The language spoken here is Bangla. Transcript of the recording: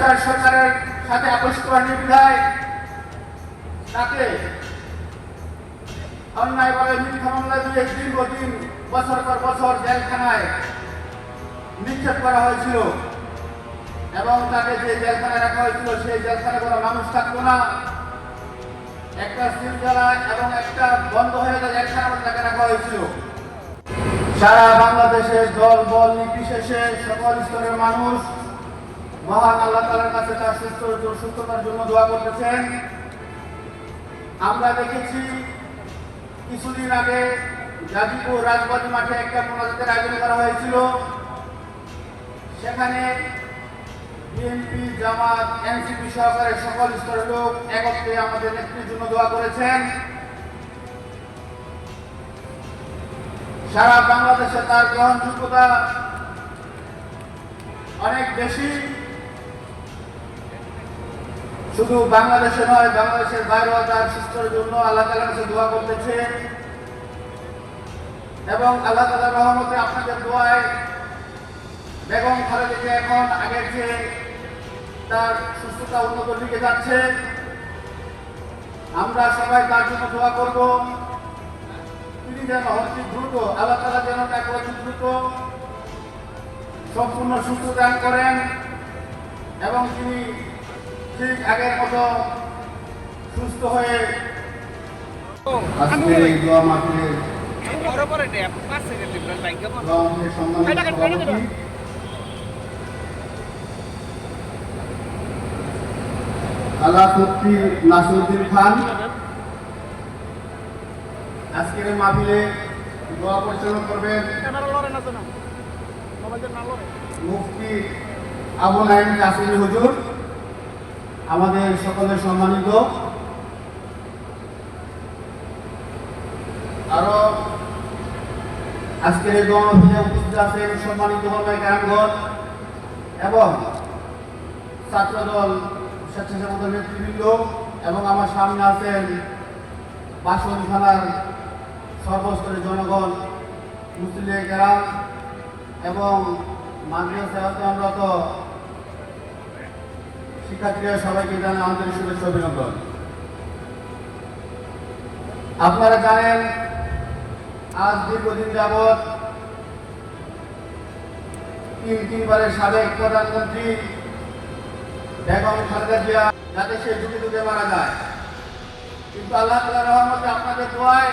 তার সরকারের সাথে আপোষ করার নির্বিধায় তাকে অন্যায়ভাবে মিথ্যা মামলা দিয়ে দীর্ঘদিন, বছর পর বছর জেলখানায় নিক্ষেপ করা হয়েছিল এবং তাকে যে জেলখানায় রাখা হয়েছিল, সেই জেলখানায় কোনো মানুষ থাকতো না। একটা সিলগালা এবং একটা বন্ধ হয়ে গেলে জেলখানার মধ্যে তাকে রাখা হয়েছিল। সারা বাংলাদেশের দল বল নির্বিশেষে সকল স্তরের মানুষ মহান আল্লাহ তালার কাছে তার সুস্থ সুস্থতার জন্য দোয়া করতেছেন। আমরা দেখেছি কিছুদিন আগে গাজীপুর রাজবাড়ি মাঠে একটা মোনাজাতের আয়োজন করা হয়েছিল। সেখানে বিএনপি, জামাত, এনসিপি সহকারে সকল স্তরের লোক একত্রে আমাদের নেত্রীর জন্য দোয়া করেছেন। সারা বাংলাদেশে তার গ্রহণযোগ্যতা অনেক বেশি। শুধু বাংলাদেশে নয়, বাংলাদেশের বাইরেও তার সুস্থের জন্য আল্লাহ তালার কাছে দোয়া করতেছে। এবং আল্লাহ তালার রহমতে আপনাদের দোয়ায় বেগম খালেদাকে এখন আগের চেয়ে তার সুস্থতা উন্নত দিকে যাচ্ছে। আমরা সবাই তার জন্য দোয়া করব। তিনি যেন অতি দ্রুত, আল্লাহ তালা যেন তাকে অতি দ্রুত সম্পূর্ণ সুস্থ দান করেন। এবং তিনি ঠিক আগের মতো সুস্থ হয়ে আজকে এই দোয়া আল্লাহ নাসিরুদ্দিন খান। আজকের এই মাহফিলে দোয়া পরিচালনা করবেন মুফতি আবু নাইম কাসিমি হুজুর। আমাদের সকলের সম্মানিত। আরও আজকের এই উপস্থিত আছেন সম্মানিত হলমাই কারামগণ এবং ছাত্রদল স্বেচ্ছাসেবক নেতৃবৃন্দ এবং আমার সামনে আছেন বাসন থানার সর্বস্তরের জনগণ, মুসলিম কেরাম এবং অধ্যয়নরত শিক্ষার্থীরা সবাইকে জানাই আন্তরিক শুভেচ্ছা অভিনন্দন। আপনারা জানেন, আজ দীর্ঘদিন যাবৎ তিন তিনবারের সাবেক প্রধানমন্ত্রী বেগম খালেদা জিয়া যাতে সে যুগে যুগে মারা যায়। কিন্তু আল্লাহ রহমতে আপনাদের দোয়ায়